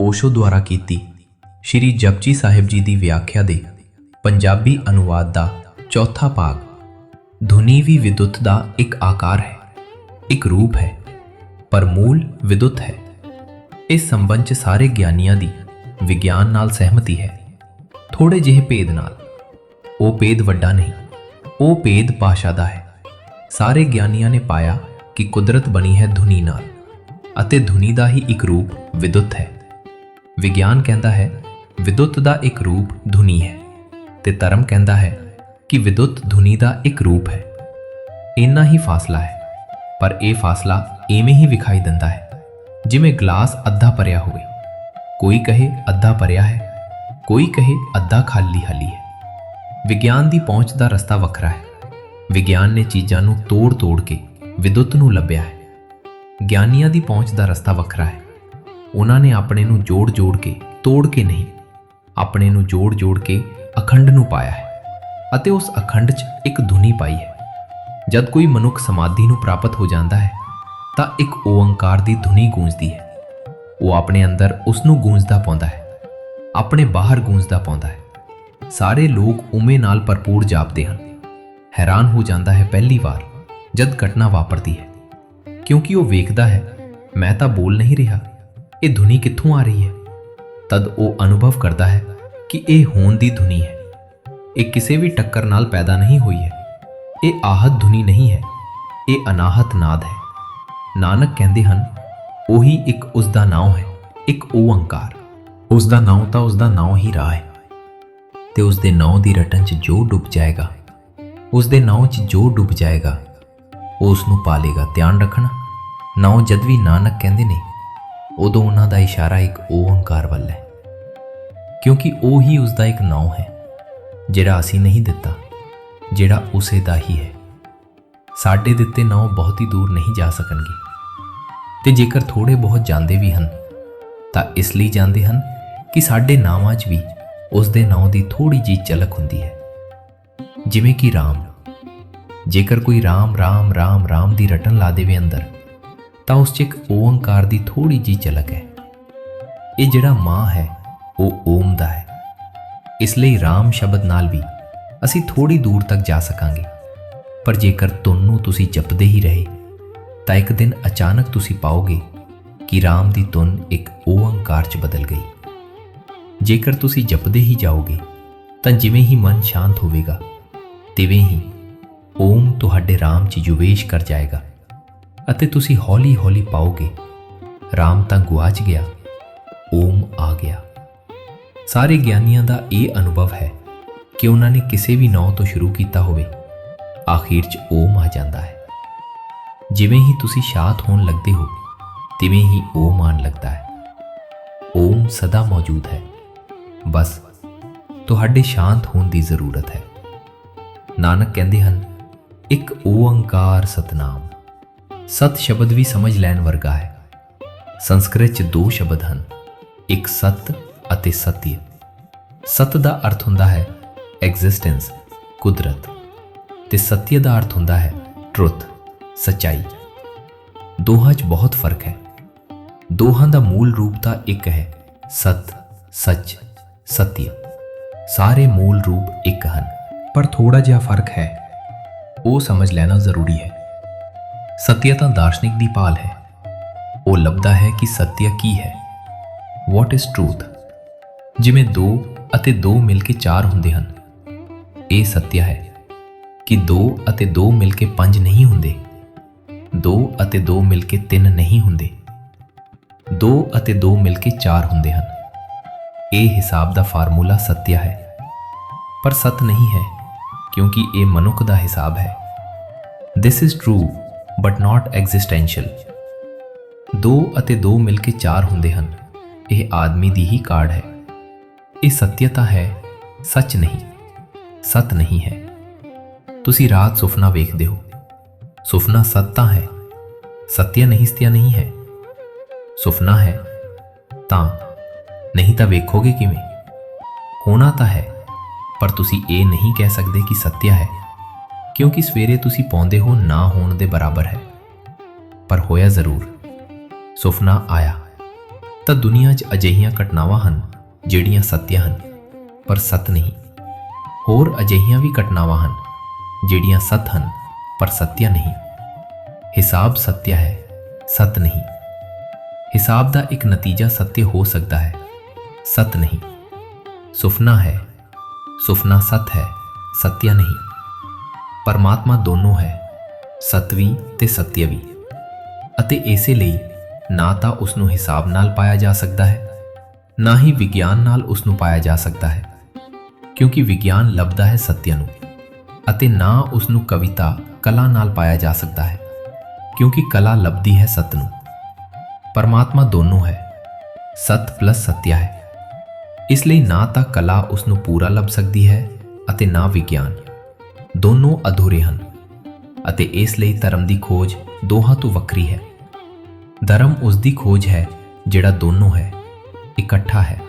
ਓਸ਼ੋ ਦੁਆਰਾ ਕੀਤੀ ਸ਼੍ਰੀ ਜਪਜੀ ਸਾਹਿਬ ਜੀ ਦੀ ਵਿਆਖਿਆ ਦੇ ਪੰਜਾਬੀ ਅਨੁਵਾਦ ਦਾ ਚੌਥਾ ਭਾਗ। ਧੁਨੀ ਵੀ ਵਿਦੁੱਤ ਦਾ ਇੱਕ ਆਕਾਰ ਹੈ, ਇੱਕ ਰੂਪ ਹੈ, ਪਰ ਮੂਲ ਵਿਦੁੱਤ ਹੈ। ਇਸ ਸੰਬੰਧ 'ਚ ਸਾਰੇ ਗਿਆਨੀਆਂ ਦੀ ਵਿਗਿਆਨ ਨਾਲ ਸਹਿਮਤੀ ਹੈ। ਥੋੜੇ ਜਿਹੇ ਭੇਦ ਨਾਲ, ਉਹ ਭੇਦ ਵੱਡਾ ਨਹੀਂ, ਉਹ ਭੇਦ ਭਾਸ਼ਾ ਦਾ ਹੈ। ਸਾਰੇ ਗਿਆਨੀਆਂ ਨੇ ਪਾਇਆ ਕਿ ਕੁਦਰਤ ਬਣੀ ਹੈ ਧੁਨੀ ਨਾਲ ਅਤੇ ਧੁਨੀ ਦਾ ਹੀ ਇੱਕ ਰੂਪ ਵਿਦੁੱਤ ਹੈ। ਵਿਗਿਆਨ ਕਹਿੰਦਾ ਹੈ, ਵਿਦੁੱਤ ਦਾ ਇੱਕ ਰੂਪ ਧੁਨੀ ਹੈ ਤੇ ਧਰਮ ਕਹਿੰਦਾ ਹੈ ਕਿ ਵਿਦੁੱਤ ਧੁਨੀ ਦਾ ਇੱਕ ਰੂਪ ਹੈ। ਇੰਨਾ ਹੀ ਫਾਸਲਾ ਹੈ, ਪਰ ਇਹ ਫਾਸਲਾ ਐਵੇਂ ਹੀ ਵਿਖਾਈ ਦਿੰਦਾ ਹੈ, ਜਿਵੇਂ ਗਲਾਸ ਅੱਧਾ ਭਰਿਆ ਹੋਵੇ। ਕੋਈ ਕਹੇ ਅੱਧਾ ਭਰਿਆ ਹੈ, ਕੋਈ ਕਹੇ ਅੱਧਾ ਖਾਲੀ ਹਾਲੀ ਹੈ। ਵਿਗਿਆਨ ਦੀ ਪਹੁੰਚ ਦਾ ਰਸਤਾ ਵੱਖਰਾ ਹੈ। ਵਿਗਿਆਨ ਨੇ ਚੀਜ਼ਾਂ ਨੂੰ ਤੋੜ-ਤੋੜ ਕੇ ਵਿਦੁੱਤ ਨੂੰ ਲੱਭਿਆ ਹੈ। ਗਿਆਨੀਆਂ ਦੀ ਪਹੁੰਚ ਦਾ ਰਸਤਾ ਵੱਖਰਾ ਹੈ। ਉਹਨਾਂ ਨੇ ਆਪਣੇ ਨੂੰ ਜੋੜ-ਜੋੜ ਕੇ ਤੋੜ ਕੇ ਨਹੀਂ, ਆਪਣੇ ਨੂੰ ਜੋੜ-ਜੋੜ ਕੇ ਅਖੰਡ ਨੂੰ ਪਾਇਆ ਹੈ ਅਤੇ ਉਸ ਅਖੰਡ 'ਚ ਇੱਕ ਧੁਨੀ ਪਾਈ ਹੈ। ਜਦ ਕੋਈ ਮਨੁੱਖ ਸਮਾਧੀ ਨੂੰ ਪ੍ਰਾਪਤ ਹੋ ਜਾਂਦਾ ਹੈ, ਤਾਂ ਇੱਕ ਓੰਕਾਰ ਦੀ ਧੁਨੀ ਗੂੰਜਦੀ ਹੈ। ਉਹ ਆਪਣੇ ਅੰਦਰ ਉਸ ਨੂੰ ਗੂੰਜਦਾ ਪਾਉਂਦਾ ਹੈ, ਆਪਣੇ ਬਾਹਰ ਗੂੰਜਦਾ ਪਾਉਂਦਾ ਹੈ। ਸਾਰੇ ਲੋਕ ਉਮੇ ਨਾਲ ਭਰਪੂਰ ਜਾਪਦੇ ਹਨ। ਹੈਰਾਨ ਹੋ ਜਾਂਦਾ ਹੈ ਪਹਿਲੀ ਵਾਰ ਜਦ ਘਟਨਾ ਵਾਪਰਦੀ ਹੈ। ਕਿਉਂਕਿ ਉਹ ਵੇਖਦਾ ਹੈ, ਮੈਂ ਤਾਂ ਬੋਲ ਨਹੀਂ ਰਿਹਾ। ਇਹ ਧੁਨੀ ਕਿੱਥੋਂ ਆ ਰਹੀ ਹੈ? ਤਦ ਉਹ ਅਨੁਭਵ ਕਰਦਾ ਹੈ ਕਿ ਇਹ ਹੋਣ ਦੀ ਧੁਨੀ ਹੈ। ਇਹ ਕਿਸੇ ਵੀ ਟੱਕਰ ਨਾਲ ਪੈਦਾ ਨਹੀਂ ਹੋਈ ਹੈ। ਇਹ ਆਹਤ ਧੁਨੀ ਨਹੀਂ ਹੈ। ਇਹ ਅਨਾਹਤ ਨਾਦ ਹੈ। ਨਾਨਕ ਕਹਿੰਦੇ ਹਨ, ਉਹੀ ਇੱਕ ਉਸ ਦਾ ਨਾਮ ਹੈ, ਇੱਕ ਓੰਕਾਰ ਉਸ ਦਾ ਨਾਮ ਤਾਂ ਉਸ ਦਾ ਨਾਮ ਹੀ ਰਾਹ ਹੈ। ਤੇ ਉਸ ਦੇ ਨਾਮ ਦੀ ਰਟਨ 'ਚ ਜੋ ਡੁੱਬ ਜਾਏਗਾ ਉਸ ਦੇ ਨਾਮ 'ਚ ਜੋ ਡੁੱਬ ਜਾਏਗਾ, ਉਹ ਉਸ ਨੂੰ ਪਾਲੇਗਾ। ਧਿਆਨ ਰੱਖਣਾ ਨਾਮ ਜਦ ਵੀ ਨਾਨਕ ਕਹਿੰਦੇ ਨੇ ਉਦੋਂ ਉਹਨਾਂ ਦਾ ਇਸ਼ਾਰਾ ਇੱਕ ਉਹ ਓੰਕਾਰ ਵੱਲ ਹੈ, ਕਿਉਂਕਿ ਉਹ ਹੀ ਉਸ ਦਾ ਇੱਕ ਨਾਮ ਹੈ, ਜਿਹੜਾ ਅਸੀਂ ਨਹੀਂ ਦਿੱਤਾ, ਜਿਹੜਾ ਉਸੇ ਦਾ ਹੀ ਹੈ। ਸਾਡੇ ਦਿੱਤੇ ਨਾਮ ਹੀ ਦੂਰ ਨਹੀਂ ਜਾ ਸਕਣਗੇ। ਤੇ ਜੇਕਰ ਥੋੜੇ ਬਹੁਤ ਜਾਂਦੇ ਵੀ ਹਨ, ਤਾਂ ਇਸ ਲਈ ਜਾਂਦੇ ਹਨ ਕਿ ਸਾਡੇ ਨਾਵਾਂ 'ਚ ਵੀ ਉਸ ਦੇ ਨਾਮ ਦੀ ਥੋੜੀ ਜਿਹੀ ਝਲਕ ਹੁੰਦੀ ਹੈ। ਜਿਵੇਂ ਕਿ ਰਾਮ, ਜੇਕਰ ਕੋਈ ਰਾਮ ਰਾਮ ਰਾਮ ਰਾਮ ਦੀ ਰਟਨ ਲਾ ਦੇਵੇ ਅੰਦਰ ਤਾਂ ਉਸ 'ਚ ਇੱਕ ਓੰਕਾਰ ਦੀ ਥੋੜੀ ਜਿਹੀ ਝਲਕ ਹੈ। ਇਹ ਜਿਹੜਾ ਮਾਂ ਹੈ, ਉਹ ਓਮ ਦਾ ਹੈ। ਇਸ ਲਈ ਰਾਮ ਸ਼ਬਦ ਨਾਲ ਵੀ ਅਸੀਂ ਥੋੜੀ ਦੂਰ ਤੱਕ ਜਾ ਸਕਾਂਗੇ। ਪਰ ਜੇਕਰ ਤੁਹਾਨੂੰ ਤੁਸੀਂ ਜਪਦੇ ਹੀ ਰਹੇ, ਤਾਂ ਇੱਕ ਦਿਨ ਅਚਾਨਕ ਤੁਸੀਂ ਪਾਓਗੇ ਕਿ ਰਾਮ ਦੀ ਤੁਨ ਇੱਕ ਓੰਕਾਰ 'ਚ ਬਦਲ ਗਈ। ਜੇਕਰ ਤੁਸੀਂ ਜਪਦੇ ਹੀ ਜਾਓਗੇ, ਤਾਂ ਜਿਵੇਂ ਹੀ ਮਨ ਸ਼ਾਂਤ ਹੋਵੇਗਾ, ਤਿਵੇਂ ਹੀ ਓਮ ਤੁਹਾਡੇ ਰਾਮ 'ਚ ਯੁਵੇਸ਼ ਕਰ ਜਾਏਗਾ। ਅਤੇ ਤੁਸੀਂ ਹੌਲੀ-ਹੌਲੀ ਪਾਓਗੇ। ਰਾਮ ਤਾਂ ਗੁਆਚ ਗਿਆ। ਓਮ ਆ ਗਿਆ। ਸਾਰੇ ਗਿਆਨੀਆਂ ਦਾ ਇਹ ਅਨੁਭਵ ਹੈ ਕਿ ਉਹਨਾਂ ਨੇ ਕਿਸੇ ਵੀ ਨਾਂ ਤੋਂ ਸ਼ੁਰੂ ਕੀਤਾ ਹੋਵੇ, ਆਖਿਰ 'ਚ ਓਮ ਆ ਜਾਂਦਾ ਹੈ। ਜਿਵੇਂ ਹੀ ਤੁਸੀਂ ਸ਼ਾਂਤ ਹੋਣ ਲੱਗਦੇ ਹੋ, ਤਿਵੇਂ ਹੀ ਓਮ ਆਣ ਲੱਗਦਾ ਹੈ। ਓਮ ਸਦਾ ਮੌਜੂਦ ਹੈ। ਬਸ, ਤੁਹਾਡੇ ਸ਼ਾਂਤ ਹੋਣ ਦੀ ਜ਼ਰੂਰਤ ਹੈ। ਨਾਨਕ ਕਹਿੰਦੇ ਹਨ, ਇੱਕ ਓੰਕਾਰ ਸਤਨਾਮ। ਸਤ ਸ਼ਬਦ ਵੀ ਸਮਝ ਲੈਣ ਵਰਗਾ ਹੈ। ਸੰਸਕ੍ਰਿਤ 'ਚ ਦੋ ਸ਼ਬਦ ਹਨ, ਇੱਕ ਸਤ ਅਤੇ ਸਤਿ ਸਤ ਦਾ ਅਰਥ ਹੁੰਦਾ ਹੈ ਐਗਜ਼ਿਸਟੈਂਸ ਕੁਦਰਤ। ਤੇ ਸਤਿ ਦਾ ਅਰਥ ਹੁੰਦਾ ਹੈ ਟਰੁੱਥ ਸਚਾਈ। ਦੋਹਾਂ 'ਚ ਬਹੁਤ ਫ਼ਰਕ ਹੈ। ਦੋਹਾਂ ਦਾ ਮੂਲ ਰੂਪ ਤਾਂ ਇੱਕ ਹੈ, ਸਤ, ਸੱਚ ਸਤਿ ਸਾਰੇ ਮੂਲ ਰੂਪ ਇੱਕ ਹਨ, ਪਰ ਥੋੜਾ ਜਿਹਾ ਫ਼ਰਕ ਹੈ। ਉਹ ਸਮਝ ਲੈਣਾ ਜ਼ਰੂਰੀ ਹੈ। ਸਤਿਆ ਤਾਂ ਦਾਰਸ਼ਨਿਕ ਦੀ ਭਾਲ ਹੈ। ਉਹ ਲੱਭਦਾ ਹੈ ਕਿ ਸਤਿਆ ਕੀ ਹੈ। ਵਾਟ ਇਜ਼ ਟਰੂਥ ਜਿਵੇਂ ਦੋ ਅਤੇ ਦੋ ਮਿਲ ਕੇ ਚਾਰ ਹੁੰਦੇ ਹਨ। ਇਹ ਸਤਿਆ ਹੈ ਕਿ ਦੋ ਅਤੇ ਦੋ ਮਿਲ ਕੇ ਪੰਜ ਨਹੀਂ ਹੁੰਦੇ। ਦੋ ਅਤੇ ਦੋ ਮਿਲ ਕੇ ਤਿੰਨ ਨਹੀਂ ਹੁੰਦੇ। ਦੋ ਅਤੇ ਦੋ ਮਿਲ ਕੇ ਚਾਰ ਹੁੰਦੇ ਹਨ। ਇਹ ਹਿਸਾਬ ਦਾ ਫਾਰਮੂਲਾ ਸਤਿਆ ਹੈ। ਪਰ ਸਤ ਨਹੀਂ ਹੈ, ਕਿਉਂਕਿ ਇਹ ਮਨੁੱਖ ਦਾ ਹਿਸਾਬ ਹੈ। This is true but not existential. 2 ਅਤੇ ਦੋ ਮਿਲ ਕੇ ਚਾਰ ਹੁੰਦੇ ਹਨ। ਇਹ ਆਦਮੀ ਦੀ ਹੀ ਕਾਢ ਹੈ। ਇਹ ਸਤਿਅਤਾ ਹੈ, ਸੱਚ ਨਹੀਂ, ਸਤ ਨਹੀਂ ਹੈ। ਤੁਸੀਂ ਰਾਤ ਸੁਪਨਾ ਵੇਖਦੇ ਹੋ। ਸੁਪਨਾ ਸੱਚ ਤਾਂ ਹੈ। ਸਤਿਆ ਨਹੀਂ ਸਤਿਆ ਨਹੀਂ ਹੈ। ਸੁਪਨਾ ਹੈ, ਤਾਂ ਨਹੀਂ ਤਾਂ ਵੇਖੋਗੇ ਕਿਵੇਂ? ਹੋਣਾ ਤਾਂ ਹੈ, ਪਰ ਤੁਸੀਂ ਇਹ ਨਹੀਂ ਕਹਿ ਸਕਦੇ ਕਿ ਸਤਿਆ ਹੈ। ਕਿਉਂਕਿ ਸਵੇਰੇ ਤੁਸੀਂ ਪਾਉਂਦੇ ਹੋ ਨਾ ਹੋਣ ਦੇ ਬਰਾਬਰ ਹੈ। ਪਰ ਹੋਇਆ ਜ਼ਰੂਰ। ਸੁਪਨਾ ਆਇਆ। ਤਾਂ ਦੁਨੀਆ 'ਚ ਅਜਿਹੀਆਂ ਘਟਨਾਵਾਂ ਹਨ, ਜਿਹੜੀਆਂ ਸੱਤਿਆ ਹਨ, ਪਰ ਸੱਤ ਨਹੀਂ। ਹੋਰ ਅਜਿਹੀਆਂ ਵੀ ਘਟਨਾਵਾਂ ਹਨ, ਜਿਹੜੀਆਂ ਸੱਤ ਹਨ, ਪਰ ਸੱਤਿਆ ਨਹੀਂ। ਹਿਸਾਬ ਸੱਤਿਆ ਹੈ, ਸੱਤ ਨਹੀਂ। ਹਿਸਾਬ ਦਾ ਇੱਕ ਨਤੀਜਾ ਸੱਤਿਆ ਹੋ ਸਕਦਾ ਹੈ, ਸੱਤ ਨਹੀਂ। ਸੁਪਨਾ ਹੈ ਸੁਪਨਾ ਸੱਤ ਹੈ, ਸੱਤਿਆ ਨਹੀਂ। ਪਰਮਾਤਮਾ ਦੋਨੋਂ ਹੈ, ਸਤਵੀ ਤੇ ਸਤਿਅਵੀ। ਅਤੇ ਇਸੇ ਲਈ ਨਾ ਤਾਂ ਉਸ ਨੂੰ ਹਿਸਾਬ ਨਾਲ ਪਾਇਆ ਜਾ ਸਕਦਾ ਹੈ, ਨਾ ਹੀ ਵਿਗਿਆਨ ਨਾਲ ਉਸ ਨੂੰ ਪਾਇਆ ਜਾ ਸਕਦਾ ਹੈ, ਕਿਉਂਕਿ ਵਿਗਿਆਨ ਲੱਭਦਾ ਹੈ ਸੱਤਿਆ ਨੂੰ, ਅਤੇ ਨਾ ਉਸ ਨੂੰ ਕਵਿਤਾ, ਕਲਾ ਨਾਲ ਪਾਇਆ ਜਾ ਸਕਦਾ ਹੈ, ਕਿਉਂਕਿ ਕਲਾ ਲੱਭਦੀ ਹੈ ਸਤ ਨੂੰ। ਪਰਮਾਤਮਾ ਦੋਨੋਂ ਹੈ, ਸਤ ਪਲੱਸ ਸਤਿਆ ਹੈ। ਇਸ ਲਈ ਨਾ ਤਾਂ ਕਲਾ ਉਸ ਨੂੰ ਪੂਰਾ ਲੱਭ ਸਕਦੀ ਹੈ, ਅਤੇ ਨਾ ਵਿਗਿਆਨ। ਦੋਨੋਂ ਅਧੂਰੇ ਹਨ ਅਤੇ ਇਸ ਲਈ ਧਰਮ ਦੀ ਖੋਜ ਦੋਹਾਂ ਤੋਂ ਵੱਖਰੀ ਹੈ। ਧਰਮ ਉਸ ਦੀ ਖੋਜ ਹੈ ਜਿਹੜਾ ਦੋਨੋਂ ਹੈ, ਇਕੱਠਾ ਹੈ।